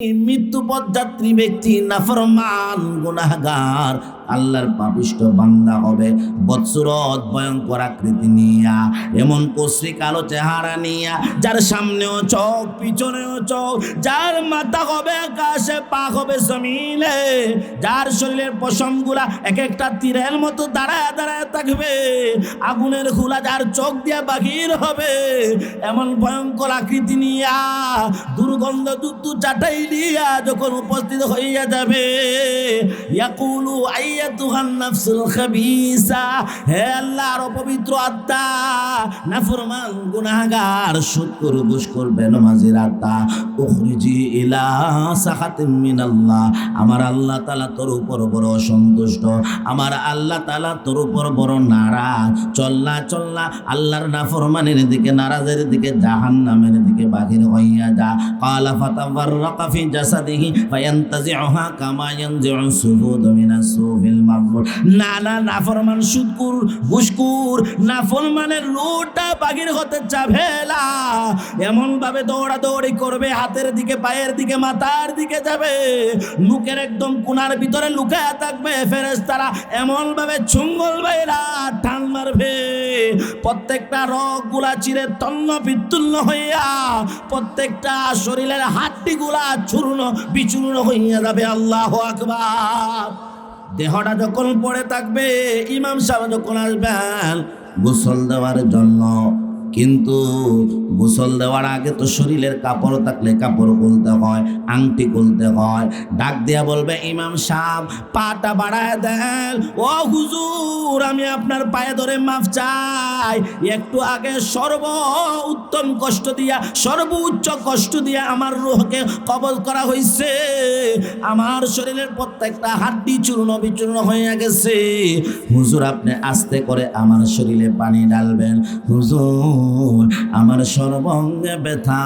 মৃত্যু যাত্রী ব্যক্তি নাফরমান গুনাহগার। আল্লাহর পাপিষ্ট বান্দা হবে। বৎসরত ভয়ঙ্কর আকৃতি নিয়া, এমন কশ্রী কালো চেহারা নিয়া, যার সামনেও চোখ, পিছনেও চোখ, যার মাথা হবে আকাশে, পা হবে জমিনে, যার শরীরের পশমগুলা এক একটা তীরের মতো দাঁড়ায় দাঁড়ায় থাকবে, আগুনের খোলা যার চোখ দিয়া বাহির হবে, এমন ভয়ঙ্কর আকৃতি নিয়া, দুর্গন্ধ দুধ চাটাই দিয়া যখন উপস্থিত হইয়া যাবে। ইয়াকুলু নাফসুল খাবিসা। হে আল্লাহর আত্মা, নাফরমান গুনাহগার, শুকর আত্মা, উখরিজি ইলা মিনাল্লাহ। আমার আল্লাহ তাআলা তোর উপর বড় অসন্তুষ্ট আমার আল্লাহ তাআলা তোর উপর বড় নারাজ। চল্লা চল্লা, আল্লাহর নাফরমানের দিকে, নারাজের দিকে, জাহান্নামের দিকে বাহির হইয়া যা। কালা ফাতাফাররাকা ফি জাসাদিহি ফায়ান্তাজিউহা কামা ইয়ানজিউ না না নাফরমান নাফরমানের দৌড়াদৌড়ি করবে, হাতের দিকে, পায়ের দিকে, মাথার দিকে একদম কোনার ভিতরে লুকায় থাকবে ফেরেশতারা। এমন ভাবে বাইরা টান মারবে। প্রত্যেকটা রগগুলা চিরে তন্ন বিতুল্য হইয়া, প্রত্যেকটা শরীরের হাড্ডি গুলা চূর্ণ, বিচূর্ণ হইয়া যাবে। আল্লাহ আকবার। দেহটা যখন পড়ে থাকবে ইমাম সাহেব যখন আসবেন গোসল দেওয়ার জন্য কিন্তু গোসল দেওয়ার আগে তো শরীরের কাপড় থাকলে কাপড় খুলতে হয়, আংটি খুলতে হয়। ডাক দিয়া বলবে, ইমাম সাহেব, পাটা বাড়ায় দেন। ও হুজুর, আমি আপনার পায়ে ধরে মাফ চাই। একটু আগে সর্ব উত্তম কষ্ট দিয়া সর্বোচ্চ কষ্ট দিয়া আমার রুহকে কবল করা হয়েছে আমার শরীরের প্রত্যেকটা হাড্ডি চূর্ণ বিচূর্ণ হয়ে গেছে। হুজুর, আপনি আস্তে করে আমার শরীরে পানি ডালবেন হুজুর আমার সর্বঙ্গে ব্যথা।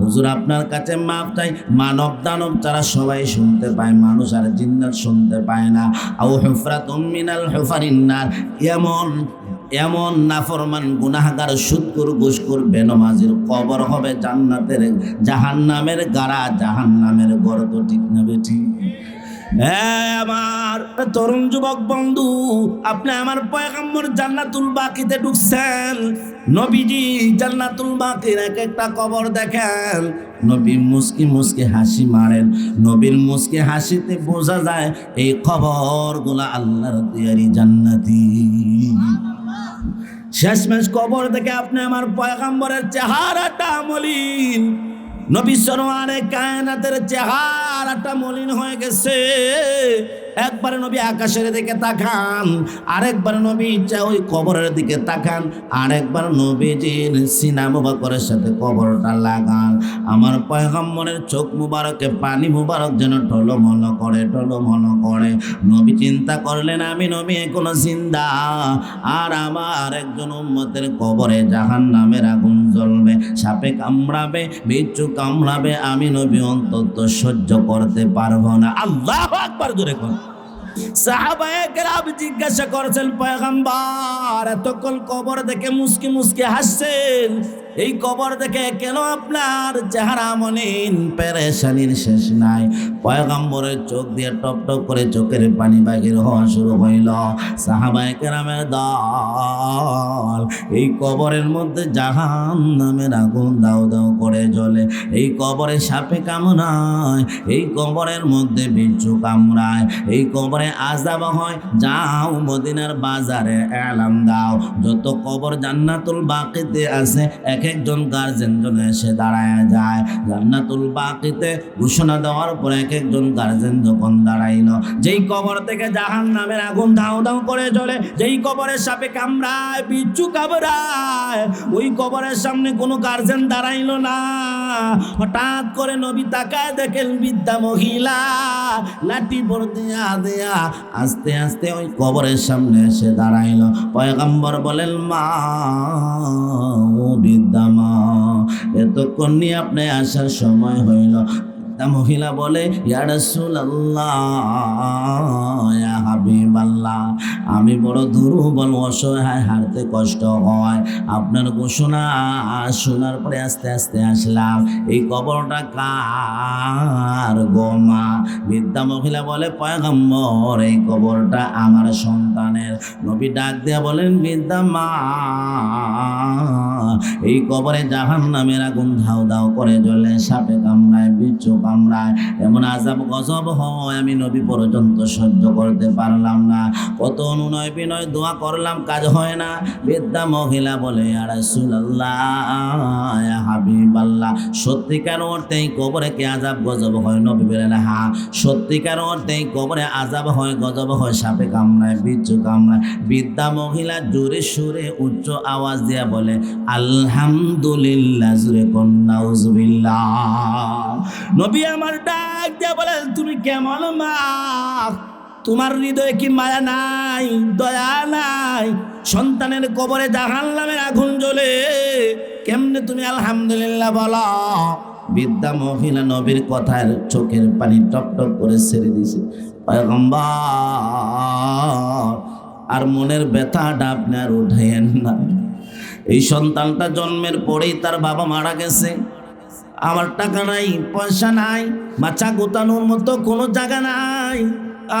হুজুর, আপনার কাছে মাপ চাই। মানব দানব তারা সবাই শুনতে পায়, মানুষ আর জিন্নাত শুনতে পায় না। আউ হেফরা মিনাল হুফারিন্নার এমন এমন নাফরমান গুনাহগার সুদকুর ঘুষকুর বেনমাজির কবর হবে জান্নাতের, জাহান্নামের গাড়া, জাহান্নামের গর্ত, ঠিক না বেঠি হ্যাঁ আমার তরুণ যুবক বন্ধু, আপনি আমার পয়গাম্বর জান্নাতুল বাকিতে ঢুকছেন। নবীজি জান্নাতুল বাকির এক একটা কবর দেখেন। নবী মুসকি মুসকি হাসি মারেন। নবীর মুসকি হাসিতে বোঝা যায়, এই খবরগুলা আল্লাহর তৈরি জান্নাতি। শেষমেশ কবর দেখে আপনি আমার পয়গাম্বরের চেহারাটা মলিন। নবী সরোয়ারে কায়নাতের চেহারাটা মলিন হয়ে গেছে। একবার নবী আকাশের দিকে তাকান, আরেকবার নবী চা- ওই কবরের দিকে তাকান, আরেকবার নবীজির সিনা মুবারকের সাথে কবরটা লাগান। আমার পয়গম্বরের চোখ মুবারকে, পানি মুবারক যেন টলমল করে টলমল করে। নবী চিন্তা করলেন, আমি নবী, এখনও জিন্দা। আর আমার একজন উম্মতের কবরে জাহান নামের আগুন জ্বলবে, সাপে কামড়াবে, বিচ্ছু কামড়াবে, আমি নবী অন্তত সহ্য করতে পারব না। আল্লাহ আকবার, জোরে কর সাহাবায়ে কেরাম জিজ্ঞাসা করেছেন পয়গম্বর এতক্ষণ কবর দেখে মুসকি মুসকি হাসছেন এই কবর দেখে কেন আপনার চেহারা মনিন পেরেশানির শেষ নাই। পয়গম্বরের চোখ দিয়ে টপ টপ করে চোখের পানি বাহির হওয়া শুরু হইল। সাহাবায়ে কেরামের দল এই কবরের মধ্যে জাহান নামের আগুন দাও দাও করে জ্বলে। এই কবরে সাপে কামড়ায়, এই কবরের মধ্যে বিচ্ছু কামড়ায়, এই কবরে আজাব হয়, যাও মদিনার বাজারে এলাম দাও। যত কবর জান্নাতুল বাকিতে আছে, এক একজন গার্জেন জন এসে দাঁড়ায় যায়। জান্নাতুল বাকিতে ঘোষণা দেওয়ার পর এক একজন গার্জেন যখন দাঁড়াইল, যেই কবর থেকে জাহান নামের আগুন দাও দাও করে চলে যেই কবরের সাপে কামড়ায় বিচ্ছু কামড়ায়, ওই কবরের সামনে কোনো গার্জেন দাঁড়াইলো না। হঠাৎ করে নবী তাকায় দেখেন বিদ্যা মহিলা লাঠি পর দেয়া দেয়া আস্তে আস্তে ওই কবরের সামনে এসে দাঁড়াইলো। পয়গম্বর বলেন, মা বিদ্যা মা এতক্ষণ নিয়ে আপনি আসার সময় হইল। বৃদ্ধা মহিলা বলে, ইয়া রাসূলুল্লাহ, ইয়া হাবিবাল্লাহ, আমি বড় দুর্বল, অসহায়, হারতে কষ্ট হয়। আপনার ঘোষণা শোনার পরে আস্তে আস্তে আসলাম। এই কবরটা কার গোমা বৃদ্ধা মহিলা বলে, পয়গম্বর, এই কবরটা আমার সন্তানের। নবী ডাক দিয়া বলেন, বৃদ্ধা মা এই কবরে জাহান নামের আগুন ধাও দাও করে জ্বলে, সাপে কামড়ায় বিচ্ছু কামড়ায়। এমন আজাব গজব হয়, আমি নবী পর্যন্ত সহ্য করতে পারলাম না। কত অনুনয় বিনয় দোয়া করলাম, কাজ হয় না। বৃদ্ধা মহিলা বলে আরাসুল্লাহ হাবিবাল্লাহ। সত্যিকার অর্থে এই কবরে কি আজাব গজব হয়? নবী বলেন, হা, সত্যিকার অর্থে এই কবরে আজাব হয়, গজব হয়, সাপে কামড়ায় বিচ্ছু কামড়ায়। বৃদ্ধা মহিলা জোরে সুরে উচ্চ আওয়াজ দিয়া বলে আলহামদুলিল্লাহ, জুরে কন্যাউজবিল্লাহ নবী আমার ডাক দিয়া বলে, তুমি কেমন মা তোমার হৃদয়ে কি মায়া নাই, দয়া নাই? সন্তানের কবরে জাহান আগুন জ্বলে, কেমনে তুমি আলহামদুলিল্লাহ বলো? বিদ্যা মহিলা নবীর কথার চোখের পানি টপ টপ করে ছেড়ে দিছে আর মনের ব্যথাটা আপনি আর উঠাইয়েন না। এই সন্তানটা জন্মের পরেই তার বাবা মারা গেছে। আমার টাকা নাই, পয়সা নাই মাচা গোতানোর মতো কোনো জায়গা নাই।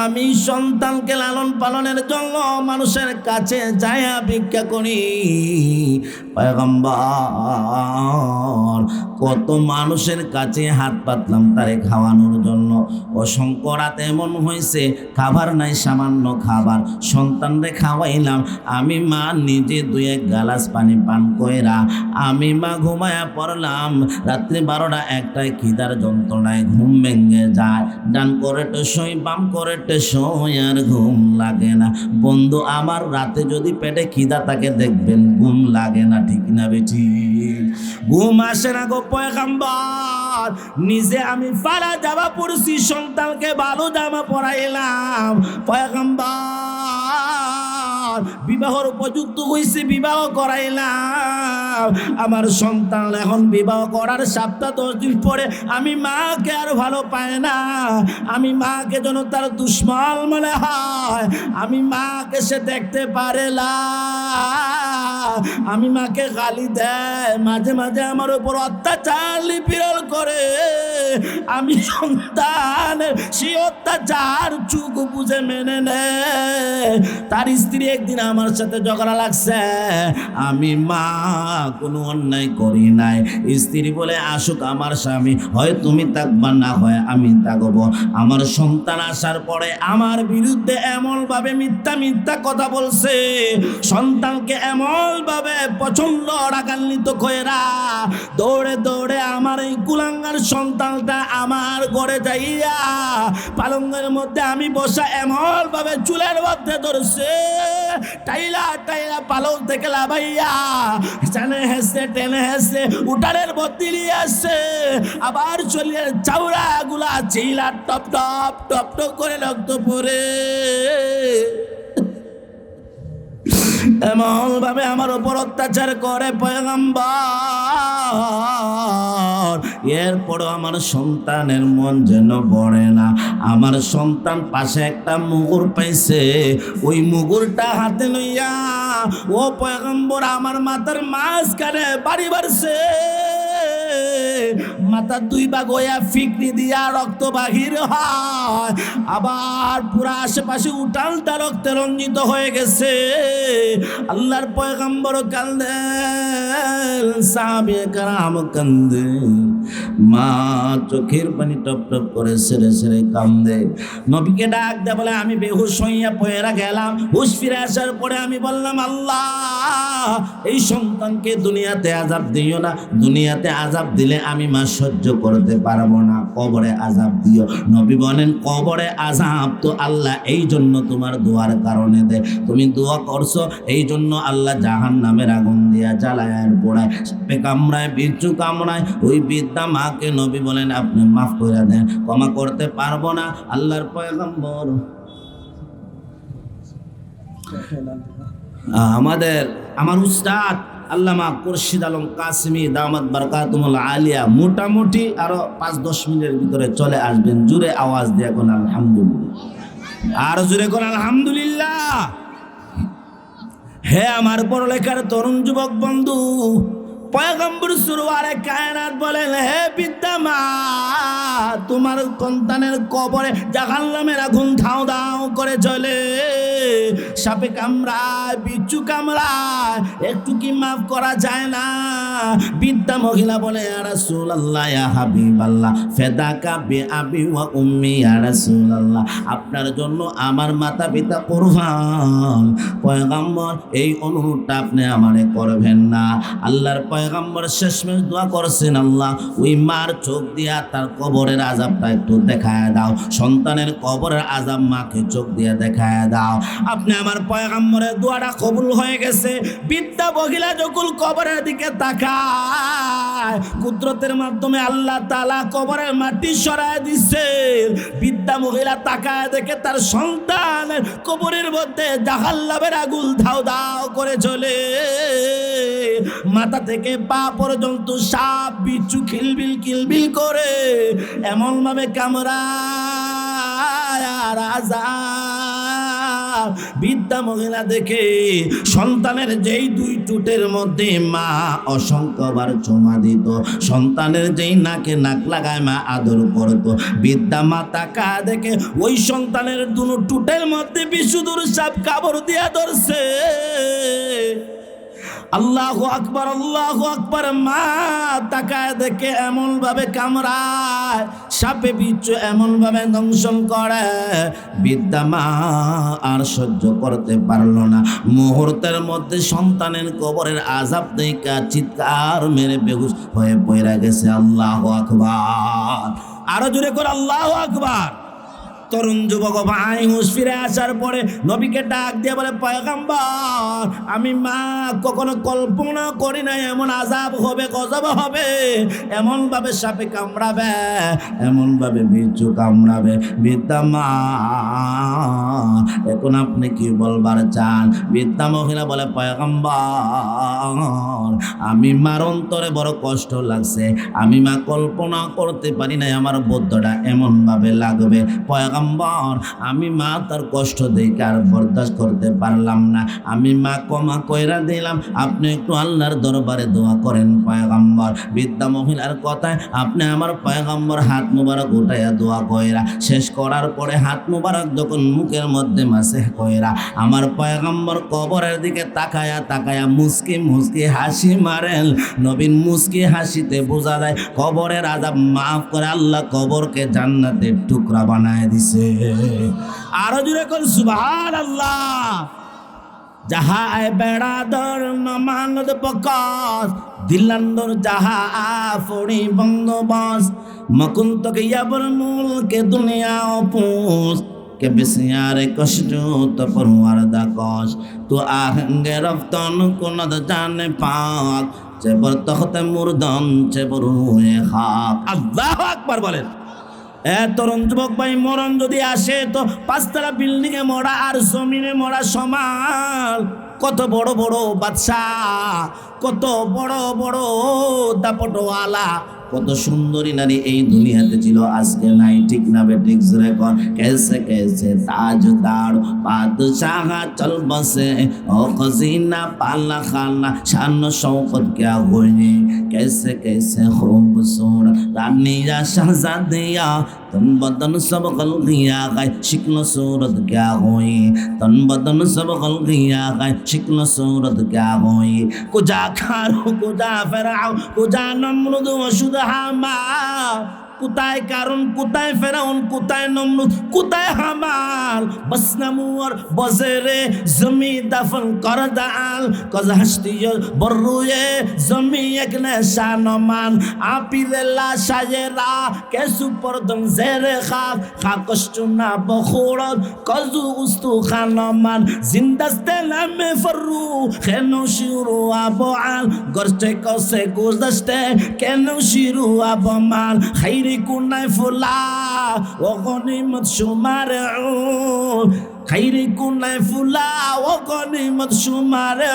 আমি সন্তানকে লালন পালনের জন্য মানুষের কাছে যায়া ভিক্ষা করি। পয়গম্বর, কত মানুষের কাছে হাত পাতলাম তারে খাওয়ানোর জন্য। অসংখ্য রাত এমন হয়েছে, খাবার নাই, সামান্য খাবার। সন্তানরে খাওয়াইলাম, আমি মা নিজে দুই এক গালাস পানি পান কইরা, আমি মা ঘুমায়া পড়লাম, রাত্রি বারোটা একটায় খিদার যন্ত্রণায় ঘুম ভেঙে যায়। ডান করে টেসই বাম করে টেসই আর ঘুম লাগে না। বন্ধু, আমার রাতে যদি পেটে খিদা তাকে দেখবেন ঘুম লাগে না, ঠিক না বেঠি ঘুম আসে না গো পয়গাম্বর, নিজে আমি ফারা জামা পড়ছি সন্তানকে ভালো জামা পরাইলাম। পয়গাম্বর, বিবাহর উপযুক্ত হয়েছে বিবাহ করাইলাম। আমার সন্তান এখন বিবাহ করার সপ্তাহ দশ দিন পরে আমি মাকে আর ভালো পাই না। আমি মাকে যেন তার দুশ্মন মনে হয়। আমি মাকে সে দেখতে পারে না। আমি মাকে গালি দেয়, মাঝে মাঝে আমার উপর অত্যাচার লিপিরল করে। আমি সন্তান, সে অত্যাচার চুক বুঝে মেনে নে তার স্ত্রী একদিন আমার সাথে ঝগড়া লাগছে। আমি মা, কোনো অন্যায় করি নাই। স্ত্রী বলে, আসুক আমার স্বামী, হয় তুমি থাকবা না হয় আমি থাকব। আমার সন্তান আসার পরে আমার বিরুদ্ধে এমন ভাবে মিথ্যা মিথ্যা কথা বলছে। সন্তানকে এমন ভাবে পছন্দ রাগান্বিত কইরা দৌড়ে দৌড়ে আমার এই কুলাঙ্গার সন্তানটা আমার ঘরে যাইয়া পালঙ্গের মধ্যে আমি বসা এমন ভাবে চুলের মধ্যে ধরছে, টাইলা টাইলা পালং থেকে লাভাইয়া জানে হেসে, টেনে হেসে উঠানের নিয়ে আসছে। আবার চলিয়ে চাউড়া গুলা চিলা টপ টপ টপ টপ করে রক্ত পরে। এমন ভাবে আমার উপর অত্যাচার করে পয়গম্বর। এরপরও আমার সন্তানের মন যেন বড়ে না। আমার সন্তান পাশে একটা মুগুর পাইছে। ওই মুগুরটা হাতে লইয়া ও পয়গম্বর আমার মাথার মাঝখানে বাড়ি বাড়ছে। মাথা দুই ভাগ হইয়া ফিকনি দিয়া রক্ত বাহির হয়। আবার পুরা আশেপাশে উঠালটা রক্তে রঞ্জিত হয়ে গেছে। আল্লাহর পয়গম্বর কান্দে সাহাবে কারাম কান্দে মা চোখের পানি টপ টপ করে সেরে সেরে কান্দে নবীকে ডাক দে বলে, আমি বেহুশ হইয়া পয়েরা গেলাম। হুশ ফিরে আসার পরে আমি বললাম, আল্লাহ, এই সন্তানকে দুনিয়াতে আজাব দিও না। দুনিয়াতে আজাব দিলে আমি মা সহ্য করতে পারব না। কবরে আজাব দিও। নবী বলেন, কবরে আজাব তো আল্লাহ, এই জন্য তোমার দোয়ার কারণে দে। তুমি দোয়া করছ, এই জন্য আল্লাহ জাহান নামের আগুন দিয়া জ্বালায় পোড়ায়। কামড়ায়, বিচ্ছু কামড়ায়, ওই বিদ্যা মাকে নবী বলেন, আপনি মাফ করে দেন, ক্ষমা করতে পারব না। আল্লাহর পয়গম্বর। আমাদের, আমার উস্তাদ আল্লামা কুরশিদ আলম কাসমি দামাত বারকাতুমুল আলিয়া মোটামুটি আরও পাঁচ দশ মিনিটের ভিতরে চলে আসবেন। জুড়ে আওয়াজ দিয়ে এখন আলহামদুলিল্লাহ। আর জুড়ে কোন আলহামদুলিল্লাহ। হে আমার পড়লেখার তরুণ যুবক বন্ধু পয়গম্বর সুরওয়ারে কায়নাত বলেন, হে বিদ্যামা তোমার সন্তানের কবরে জাহান্নামের আগুন ধাও দাও করে চলে। সাপে কামড়ায়, বিচ্ছু কামড়ায়, একটু কি মাফ করা যায় না? বিদ্যা মহিলা বলে রাসূল আল্লাহ হাবিব আল্লাহ ফেদাকা বে আবি ওয়া উম্মি রাসূল আল্লাহ আপনার জন্য আমার মাতা পিতা কোরবান। পয়গম্বর, এই অনুরোধটা আপনি আমারে করবেন না। আল্লাহর পয়গম্বর শেষমেশ দোয়া করছেন, আল্লাহ, ওই মার চোখ দিয়া তার কবরের আজাবটা একটু দেখায় দাও। সন্তানের কবরের আজাব মাকে চোখ দিয়ে দেখায় দাও। আপনি আমার পয়গম্বরের দোয়াটা কবুল হয়ে গেছে। বিদ্যা বহিলা যকুল কবরের দিকে তাকায়। কুদরতের মাধ্যমে আল্লাহ তালা কবরের মাটি সরায় দিছে। বিদ্যা মহিলা তাকায় দেখে তার সন্তান কবরের মধ্যে জাহাল্লাবের আগুল ধাও ধাও করে চলে। মাথা থেকে পা পর্যন্ত সাপ বিচ্ছু খিলবিল কিলবিল করে এমন ভাবে কামড়ায় আর আজাব। বিদ্যা মহিলা দেখে সন্তানের যেই দুই টুটের মধ্যে মা অসংখ্যবার জমা দিত। সন্তানের যেই নাকে নাক লাগায় মা আদর করত। বিদ্যা মা তাকা দেখে ওই সন্তানের দুনো টুটের মধ্যে বিশুদুর সাপ কাবড় দিয়া ধরছে। আল্লাহ আকবার আল্লাহ আকবার, মা তাকায় দেখে এমন ভাবে কামড়ায়, সাপে বিচ্ছু এমন ভাবে দংশন করে। বিদ্যা মা আর সহ্য করতে পারল না। মুহূর্তের মধ্যে সন্তানের কবরের আজাব দেখা চিৎকার মেরে বেহুশ হয়ে পড়ে গেছে। আল্লাহ আকবার। আরও জোরে করে, আল্লাহ আকবার। তরুণ যুবক ভাই হুঁশ ফিরে আসার পরে নবীকে ডাক দিয়ে বলে, পয়গাম্বর, আমি মা কখনো কল্পনা করি না এমন আজাব হবে, গজব হবে। এমন ভাবে সাপে কামড়াবে এমন ভাবে বিচ্ছু কামড়াবে। বিদ্যা মা, এখন আপনি কি বলবার চান? বিদ্যা মহিলা বলে, পয়গাম্বর, আমি মার অন্তরে বড় কষ্ট লাগছে। আমি মা কল্পনা করতে পারি না আমার বদ্ধটা এমন ভাবে লাগবে পয়গাম্বর আমি মা তার কষ্ট দেখে আর বরদাস্ত করতে পারলাম না। আমি মা কমা কইরা দিলাম। আপনি একটু আল্লাহর দরবারে দোয়া করেন পয়গাম্বর। বিদ্যা মহিলার কথায় আপনি আমার পয়গাম্বর হাত মুবারক উঠাইয়া দোয়া কইরা, শেষ করার পরে হাত মুবারক যখন মুখের মধ্যে মাসে কইরা, আমার পয়গাম্বর কবরের দিকে তাকায়া তাকায়া মুসকি মুসকি হাসি মারেন নবীন মুসকি হাসিতে বোঝা যায়, কবরের আজাব মাফ করে আল্লাহ কবরকে জান্নাতের টুকরা বানায় দিছে। আরও জুড়ে কর সুবহান আল্লাহ যাহা আয় বেড়াদর নমানদ পকস দিলান্দর যাহা আফড়ি বন্দোবস মকুন্ত কে ইয়াবর মূল কে দুনিয়া অপুস কে বিসিয়ারে কষ্ট তো পরওয়ার দা কস তো আহঙ্গে রফতন কোনদ জানে পাক চেবর তখতে মুরদন চেবর হুয়ে খাক। আল্লাহ আকবার বলেন। তরুণ যুবক ভাই, মরণ যদি আসে তো পাঁচতলা বিল্ডিং এ মরা আর জমিনে মরা সমান কত বড় বড় বাদশাহ, কত বড় বড় দাপটওয়ালা কত সুন্দরী নারী এই দুনিয়াতে ছিল। আজকে নাই, ঠিক না বেঠিক কর। কেসে কেসে তাজদার বাদশাহ চল বসে। ও খজিনা পাল্লা খালনা শান শৌকত ক্যা হইনি? কেসে কেসে খুব সোনা রানিয়া শাহজাদিয়া तन बदन सब गलगिया गए शिकल सूरत क्या गोई तन बदन सब गलगिया गए शिकल सूरत क्या गोई कुजा खारो, कुजा फेराओ कुजा नमरुद वशुद হামা কোথায় কারণ, কোথায় ফেরাউন, কোথায় নমরুদ, কোথায় হামাল? বসনামুর বজরে জমি দফন কর দাল, কজ হাসতিয় বরুয়ে জমি এক শানমান আপিরেলা সাজেরা কেসু পরদম জেরে খাক খাকষ্টুনা বখুরত, কজু উস্তু খানমান জিন্দাস্তে নামে ফরু খেনো শিরু আবআল গরচে কসে গুজদস্তে কেনো শিরু আবমাল খাইরি কুনায় ফুলা ও গনিমত সুমারে খাইরি কুনায় ফুলা ও গনিমত সুমারে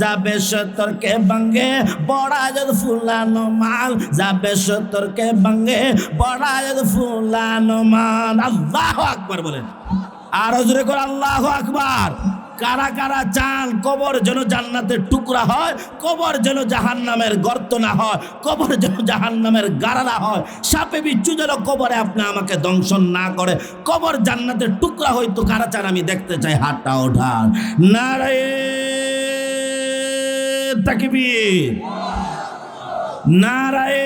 যাবে সতর্কে বাঙ্গে বড়া যদ ফুলানো মাল। যাবে সতর্কে বাঙ্গে বড়া যদ ফুলানো মাল। আল্লাহ আকবার বলেন। আর জোরে করে আল্লাহ আকবার। কারা কারা চান কবর যেন জান্নাতের টুকরা হয়, কবর যেন জাহান নামের গর্ত না হয়, কবর যেন জাহান নামের গাড়া না হয়। সাপে বিচ্ছু যেন কবরে আপনি আমাকে দংশন না করে, কবর জান্নাতের টুকরা হয়তো কারা চান আমি দেখতে চাই, হাতটা ওঠান। নারায়ে তাকবীর। নারায়ে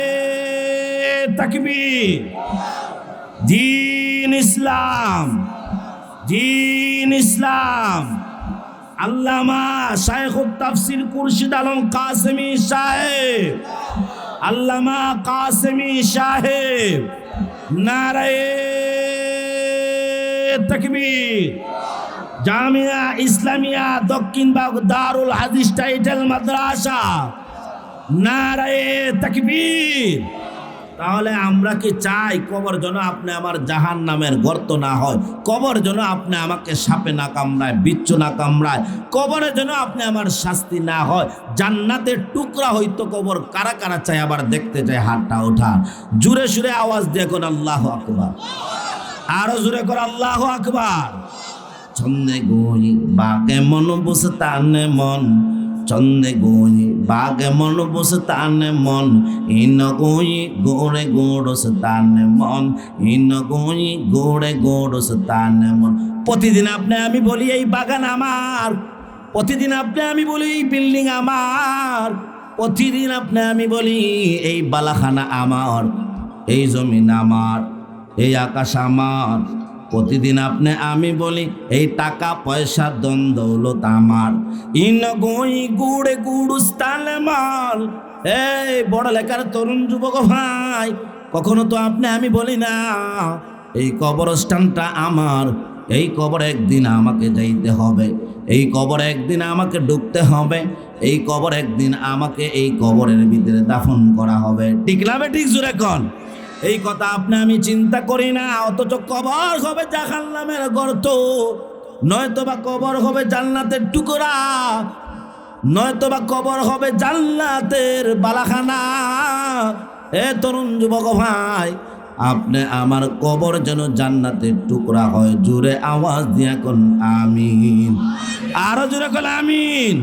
তাকবীর। দিন ইসলাম দিন ইসলাম। আল্লামা শাইখুল তাফসির কুরশিদ আলম কাসেমি সাহেব। আল্লামা কাসেমি সাহেব। নারায়ে তাকবীর। জামিয়া ইসলামিয়া দক্ষিণবাগ দারুল হাদিস টাইটেল মাদ্রাসা। নারায়ে তাকবীর। তাহলে আমরা কি চাই কবর যেন আপনি আমার জাহান নামের গর্ত না হয়? কবর যেন আপনি আমাকে সাপে না কামড়ায়, বিচ্ছু না কামড়ায়, কবরে যেন আপনি আমার শাস্তি না হয়? জান্নাতের টুকরা হইতো কবর, কারা কারা চাই আবার দেখতে চাই হাতটা ওঠা জুড়ে সুরে আওয়াজ দিয়ে কোন আল্লাহ আকবার। আরও জুড়ে কর আল্লাহ আকবার। ছন্দে গই বাগে মন বসে তানে মন। চন্দে গই, বাগে মন বসে তানে মন। ইন গই, গোড়ে গোড়স তানে মন। ইন গই, গোড়ে গোড়স তানে মন। প্রতিদিন আপনি আমি বলি, এই বাগান আমার। প্রতিদিন আপনি আমি বলি, এই বিল্ডিং আমার। প্রতিদিন আপনি আমি বলি, এই বালাখানা আমার। এই জমিন আমার, এই আকাশ আমার। প্রতিদিন আপনি আমি বলি, এই টাকা, পয়সা দন আমার। ইন গই গুড়ে গুড়ুস্তান মাল। এই বড় লেখার তরুণ যুবক ভাই, কখনো তো আপনি আমি বলি না, এই কবরস্থানটা আমার। এই কবর একদিন আমাকে যাইতে হবে। এই কবর একদিন আমাকে ডুবতে হবে। এই কবর একদিন আমাকে এই কবরের ভিতরে দাফন করা হবে। ঠিক না ঠিক জোরে কন। এই কথা আপনি আমি চিন্তা করি না, অথচ কবর হবে জাহান নামের গর্ত। নয়তো বা কবর হবে জান্নাতের টুকরা নয়তো বা কবর হবে জান্নাতের বালাখানা। এ তরুণ যুবক ভাই, আপনি আমার কবর যেন জান্নাতের টুকরা হয়, জোরে আওয়াজ দিয়া কোন, আমিন। আরও জোরে কোন, আমিন।